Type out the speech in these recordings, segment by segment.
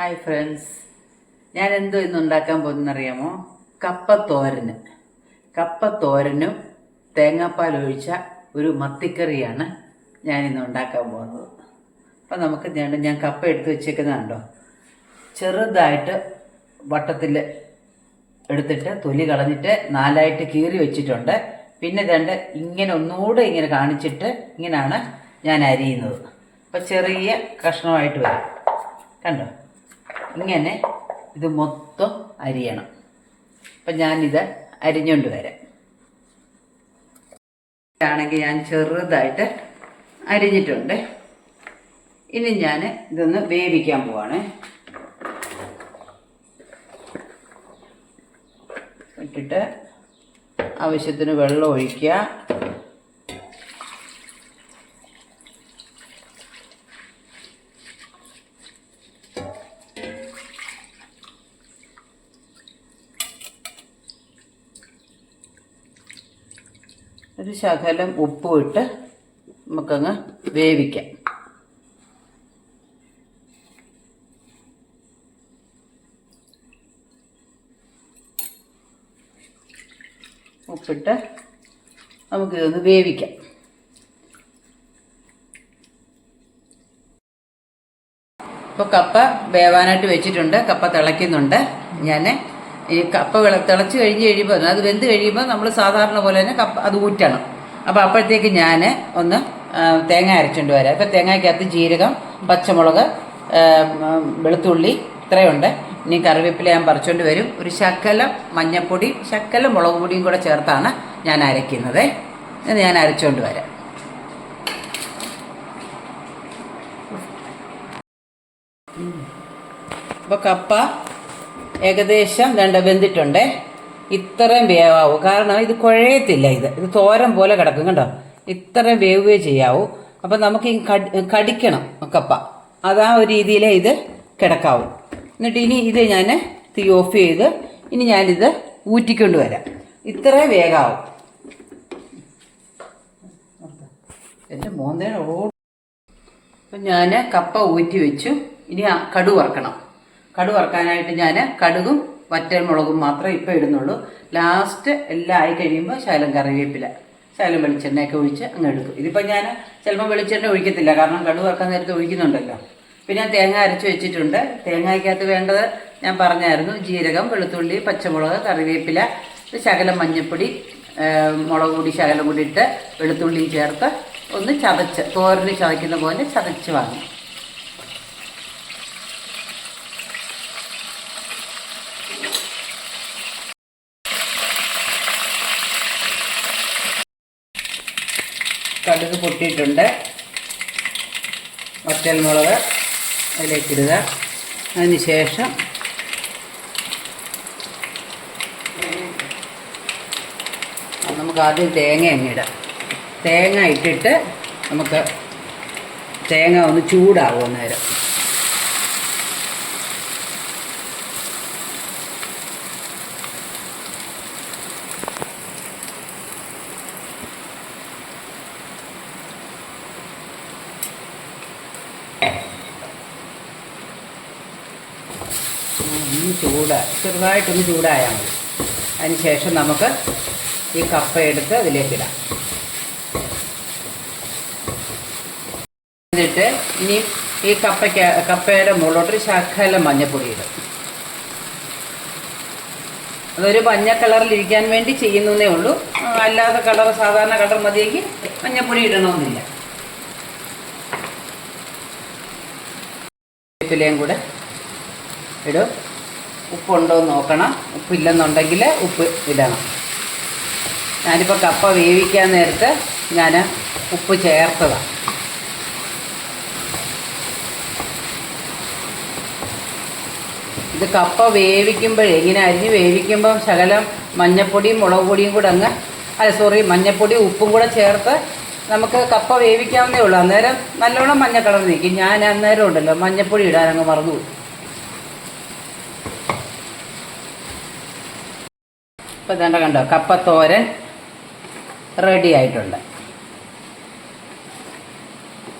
Hi friends ഞാൻ എന്തോ ഇന്ന് ഉണ്ടാക്കാൻ പോകുന്നറിയാമോ കപ്പത്തോരന്. കപ്പത്തോരനും തേങ്ങാപ്പാൽ ഒഴിച്ച ഒരു മത്തിക്കറിയാണ് ഞാൻ ഇന്ന് ഉണ്ടാക്കാൻ പോകുന്നത്. അപ്പം നമുക്ക് ഞാൻ ഞാൻ കപ്പ എടുത്ത് വെച്ചേക്കുന്നതുണ്ടോ ചെറുതായിട്ട് വട്ടത്തിൽ എടുത്തിട്ട് തൊലി കളഞ്ഞിട്ട് നാലായിട്ട് കീറി വെച്ചിട്ടുണ്ട്. പിന്നെ രണ്ട് ഇങ്ങനെ ഒന്നുകൂടെ ഇങ്ങനെ കാണിച്ചിട്ട് ഇങ്ങനെയാണ് ഞാൻ അരിയുന്നത്. അപ്പം ചെറിയ കഷ്ണമായിട്ട് വരും. കണ്ടോ? ഇങ്ങനെ ഇത് മൊത്തം അരിയണം. അപ്പം ഞാനിത് അരിഞ്ഞുകൊണ്ട് വരാം. ആണെങ്കിൽ ഞാൻ ചെറുതായിട്ട് അരിഞ്ഞിട്ടുണ്ട്. ഇനി ഞാൻ ഇതൊന്ന് വേവിക്കാൻ പോവാണ്. ഇട്ടിട്ട് ആവശ്യത്തിന് വെള്ളം ഒഴിക്കുക. ഒരു ശകലം ഉപ്പും ഇട്ട് നമുക്കങ്ങ് വേവിക്കാം. ഉപ്പിട്ട് നമുക്കിതൊന്ന് വേവിക്കാം. ഇപ്പോൾ കപ്പ വേവാനായിട്ട് വെച്ചിട്ടുണ്ട്. കപ്പ തിളയ്ക്കുന്നുണ്ട്. ഞാൻ ഈ കപ്പ വിള തിളച്ച് കഴിഞ്ഞ് കഴിയുമ്പോൾ അത് വെന്ത് കഴിയുമ്പോൾ നമ്മൾ സാധാരണ പോലെ തന്നെ കപ്പ അത് ഊറ്റണം. അപ്പോൾ അപ്പോഴത്തേക്ക് ഞാൻ ഒന്ന് തേങ്ങ അരച്ചുകൊണ്ട് വരാം. ഇപ്പോൾ തേങ്ങയ്ക്കകത്ത് ജീരകം പച്ചമുളക് വെളുത്തുള്ളി ഇത്രയുണ്ട്. ഇനി കറിവേപ്പില ഞാൻ പറിച്ചുകൊണ്ട് വരും. ഒരു ശക്കലം മഞ്ഞപ്പൊടി ശക്കലം മുളക് പൊടിയും കൂടെ ചേർത്താണ് ഞാൻ അരയ്ക്കുന്നത്. ഇത് ഞാൻ അരച്ചുകൊണ്ട് വരാം. അപ്പോൾ കപ്പ ഏകദേശം രണ്ട് വെന്തിട്ടുണ്ട്. ഇത്രയും വേവാവൂ. കാരണം ഇത് കുഴയത്തില്ല ഇത്. ഇത് തോരൻ പോലെ കിടക്കും കണ്ടോ? ഇത്രയും വേവുകയേ ചെയ്യാവൂ. അപ്പം നമുക്ക് ഈ കടിക്കണം കപ്പ. അതാ ഒരു രീതിയിലേ ഇത് കിടക്കാവൂ. എന്നിട്ട് ഇനി ഇത് ഞാൻ തീ ഓഫ് ചെയ്ത് ഇനി ഞാനിത് ഊറ്റിക്കൊണ്ട് വരാം. ഇത്രയും വേഗാവും. എന്റെ മോന്തേടെ ഓ അപ്പം ഞാൻ കപ്പ ഊറ്റി വെച്ചു. ഇനി കടു വറക്കണം. കടു വറക്കാനായിട്ട് ഞാൻ കടുകും വറ്റൽമുളകും മാത്രമേ ഇപ്പോൾ ഇടുന്നുള്ളൂ. ലാസ്റ്റ് എല്ലാം ആയി കഴിയുമ്പോൾ ശകലം കറിവേപ്പില ശകലം വെളിച്ചെണ്ണയൊക്കെ ഒഴിച്ച് അങ്ങ് എടുക്കും. ഇതിപ്പോൾ ഞാൻ ചിലപ്പോൾ വെളിച്ചെണ്ണ ഒഴിക്കത്തില്ല കാരണം കടു വറക്കാൻ നേരത്തെ ഒഴിക്കുന്നുണ്ടല്ലോ. പിന്നെ തേങ്ങ അരച്ച് വെച്ചിട്ടുണ്ട്. തേങ്ങയ്ക്കകത്ത് വേണ്ടത് ഞാൻ പറഞ്ഞായിരുന്നു ജീരകം വെളുത്തുള്ളി പച്ചമുളക് കറിവേപ്പില ശകലം മഞ്ഞൾപ്പൊടി മുളക് പൊടി ശകലം കൂടി ഇട്ട് വെളുത്തുള്ളിയും ചേർത്ത് ഒന്ന് ചതച്ച് തോരന് ചതയ്ക്കുന്ന പോലെ ചതച്ച് വാങ്ങും കടുക് പൊട്ടിയിട്ടുണ്ട്. വറ്റൽമുളക് അതിലേക്കിടുക. അതിന് ശേഷം നമുക്ക് ആദ്യം തേങ്ങ അങ്ങിടാം തേങ്ങ ഇട്ടിട്ട് നമുക്ക് തേങ്ങ ഒന്ന് ചൂടാവും അന്നേരം. ചൂട്. ചെറുതായിട്ടൊന്ന് ചൂടായാൽ മതി. അതിന് ശേഷം നമുക്ക് ഈ കപ്പ എടുത്ത് അതിലേക്കിടാം എന്നിട്ട് ഇനി ഈ കപ്പയ്ക്ക് കപ്പയുടെ മുകളിലോട്ടൊരു ശകലം മഞ്ഞപ്പൊടി ഇടും. അതൊരു മഞ്ഞ കളറിൽ ഇരിക്കാൻ വേണ്ടി ചെയ്യുന്നതേ ഉള്ളൂ. അല്ലാതെ കളർ സാധാരണ കളർ മതിയെങ്കിൽ മഞ്ഞപ്പൊടി ഇടണമെന്നില്ല. വേപ്പിലയും കൂടെ ഇടും. ഉപ്പുണ്ടോ എന്ന് നോക്കണം. ഉപ്പില്ലെന്നുണ്ടെങ്കിൽ ഉപ്പ് ഇടണം. ഞാനിപ്പോൾ കപ്പ വേവിക്കാൻ നേരത്ത് ഞാൻ ഉപ്പ് ചേർത്തതാണ് ഇത് കപ്പ വേവിക്കുമ്പോൾ ഇങ്ങനെ അരിഞ്ഞ് വേവിക്കുമ്പം ശകലം മഞ്ഞപ്പൊടിയും മുളക് പൊടിയും കൂടെ അങ്ങ് അല്ല സോറി മഞ്ഞപ്പൊടി ഉപ്പും കൂടെ ചേർത്ത് നമുക്ക് കപ്പ വേവിക്കാവുന്നേ ഉള്ളൂ. അന്നേരം നല്ലോണം മഞ്ഞ കളർ നിൽക്കും ഞാൻ അന്നേരം ഉണ്ടല്ലോ മഞ്ഞപ്പൊടി ഇടാൻ അങ്ങ് മറന്നുപോയി ഇപ്പം ഇതേണ്ട കണ്ടോ കപ്പത്തോരൻ റെഡി ആയിട്ടുണ്ട്.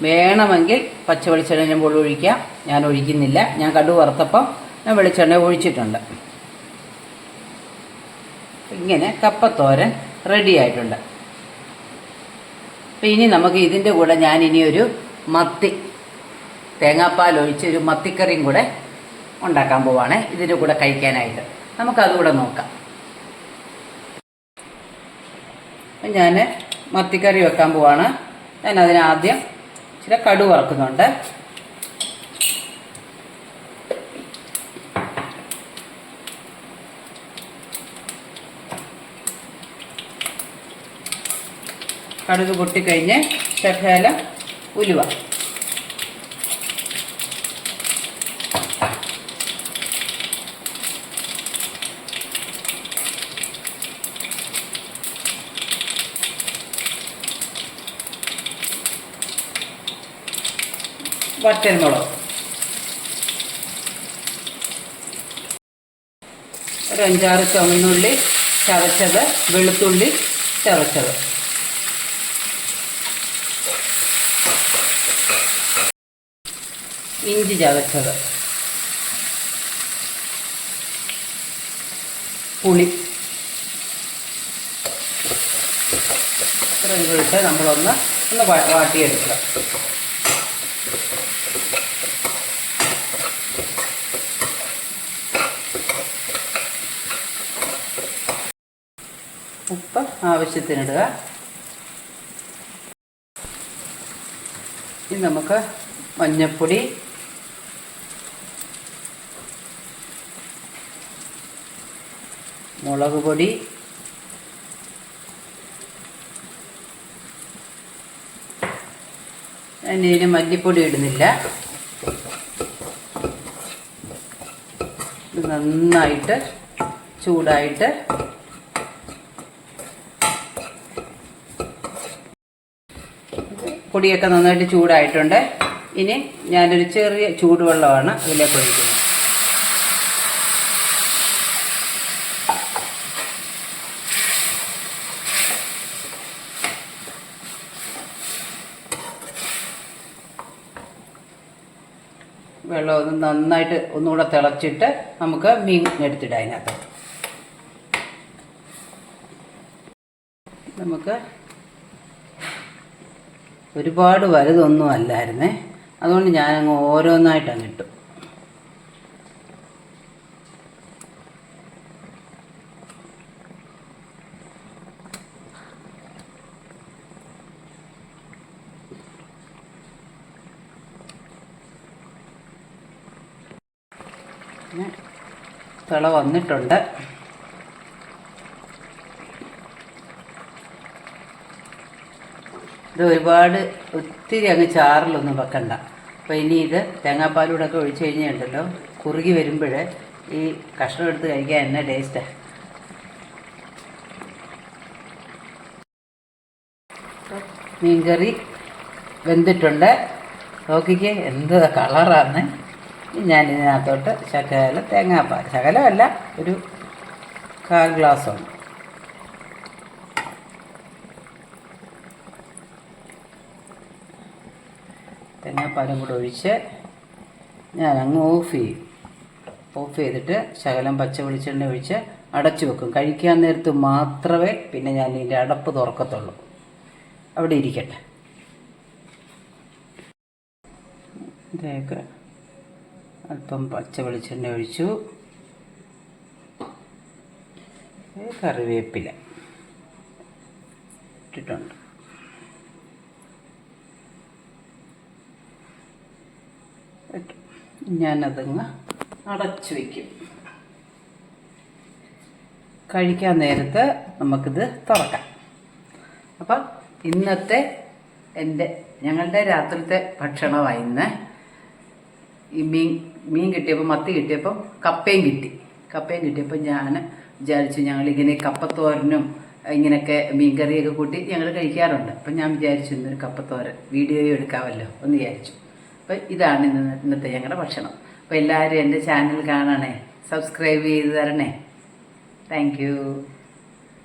വേണമെങ്കിൽ പച്ച വെളിച്ചെണ്ണ പൊള്ളി ഒഴിക്കാം. ഞാൻ ഒഴിക്കുന്നില്ല. ഞാൻ കടു വറുത്തപ്പം ഞാൻ വെളിച്ചെണ്ണ ഒഴിച്ചിട്ടുണ്ട്. ഇങ്ങനെ കപ്പത്തോരൻ റെഡി ആയിട്ടുണ്ട്. അപ്പം ഇനി നമുക്ക് ഇതിന്റെ കൂടെ ഞാൻ ഇനി ഒരു മത്തി തേങ്ങാപ്പാൽ ഒഴിച്ച് ഒരു മത്തിക്കറിയും കൂടെ ഉണ്ടാക്കാൻ പോവാണ്. ഇതിന്റെ കൂടെ കഴിക്കാനായിട്ട്. നമുക്കതുകൂടെ നോക്കാം. അപ്പം ഞാൻ മത്തിക്കറി വെക്കാൻ പോവാണ്. ഞാൻ അതിനാദ്യം ഇച്ചിരി കടു വറക്കുന്നുണ്ട്. കടുക് പൊട്ടിക്കഴിഞ്ഞ് ശകലം ഉലുവ. വറ്റൻമുളക് ഒരു അഞ്ചാറ് ചുമന്നുള്ളി ചതച്ചത് വെളുത്തുള്ളി ചതച്ചത്. ഇഞ്ചി ചതച്ചത്. പുളി. ഇത്രയും കൂടിയിട്ട് നമ്മളൊന്ന് ഒന്ന് വാട്ടിയെടുക്കുക. ഉപ്പ് ആവശ്യത്തിനിടുക. നമുക്ക് മഞ്ഞൾപ്പൊടി മുളക് പൊടി. ഞാനിതിന് മല്ലിപ്പൊടി ഇടുന്നില്ല. നന്നായിട്ട് ചൂടായിട്ട് പൊടിയൊക്കെ നന്നായിട്ട് ചൂടായിട്ടുണ്ട്. ഇനി ഞാനൊരു ചെറിയ ചൂടുവെള്ളമാണ് ഇതിലേക്ക് ഒഴിക്കുന്നത്. വെള്ളം ഒന്ന് നന്നായിട്ട് ഒന്നുകൂടെ തിളച്ചിട്ട് നമുക്ക് മീൻ എടുത്തിടാം അതിനകത്ത്. നമുക്ക് ഒരുപാട് വലുതൊന്നും അല്ലായിരുന്നേ അതുകൊണ്ട് ഞാനങ്ങ് ഓരോന്നായിട്ട് അങ്ങ് ഇട്ടു. പിന്നെ തിള വന്നിട്ടുണ്ട്. ഇത് ഒരുപാട് ഒത്തിരി അങ്ങ് ചാറിലൊന്നും വെക്കണ്ട. അപ്പോൾ ഇനി ഇത് തേങ്ങാപ്പാലൂടെ ഒക്കെ ഒഴിച്ച് കഴിഞ്ഞുണ്ടല്ലോ. കുറുകി വരുമ്പോൾ ഈ കഷ്ണം എടുത്ത് കഴിക്കാൻ എന്നാ ടേസ്റ്റാണ് മീൻകറി വെന്തിട്ടുണ്ട്. നോക്കിക്കേ എന്ത് കളറാണ് ഞാൻ ഇതിനകത്തോട്ട് ശകലം തേങ്ങാപ്പാൽ ശകലമല്ല ഒരു കാൽ ഗ്ലാസ്സുണ്ട് തേങ്ങാപ്പാലും കൂടെ ഒഴിച്ച് ഞാൻ അങ്ങ് ഓഫ് ചെയ്യും. ഓഫ് ചെയ്തിട്ട് ശകലം പച്ച വെളിച്ചെണ്ണ ഒഴിച്ച് അടച്ചു വെക്കും. കഴിക്കാൻ നേരത്ത് മാത്രമേ പിന്നെ ഞാൻ ഇതിന്റെ അടപ്പ് തുറക്കത്തുള്ളൂ. അവിടെ ഇരിക്കട്ടെ. ഇതൊക്കെ അല്പം പച്ച വെളിച്ചെണ്ണ ഒഴിച്ചു. കറിവേപ്പില ഇട്ടിട്ടുണ്ട് ഇട്ടു. ഞാനതങ്ങ് അടച്ചു വയ്ക്കും. കഴിക്കാൻ നേരത്ത് നമുക്കിത് തുറക്കാം. അപ്പം ഇന്നത്തെ എന്റെ ഞങ്ങളുടെ രാത്രിത്തെ ഭക്ഷണമായി ഇന്ന് ഈ മീൻ മീൻ കിട്ടിയപ്പോൾ മത്തി കിട്ടിയപ്പം കപ്പയും കിട്ടി. കപ്പയും കിട്ടിയപ്പോൾ ഞാൻ വിചാരിച്ചു ഞങ്ങളിങ്ങനെ കപ്പത്തോരനും ഇങ്ങനെയൊക്കെ മീൻകറിയൊക്കെ കൂട്ടി ഞങ്ങൾ കഴിക്കാറുണ്ട്. അപ്പം ഞാൻ വിചാരിച്ചു ഇന്നൊരു കപ്പത്തോരൻ വീഡിയോയും എടുക്കാമല്ലോ എന്ന് വിചാരിച്ചു. അപ്പം ഇതാണ് ഇന്ന് ഇന്നത്തെ ഞങ്ങളുടെ ഭക്ഷണം. അപ്പോൾ എല്ലാവരും എന്റെ ചാനൽ കാണണേ സബ്സ്ക്രൈബ് ചെയ്ത് തരണേ. താങ്ക്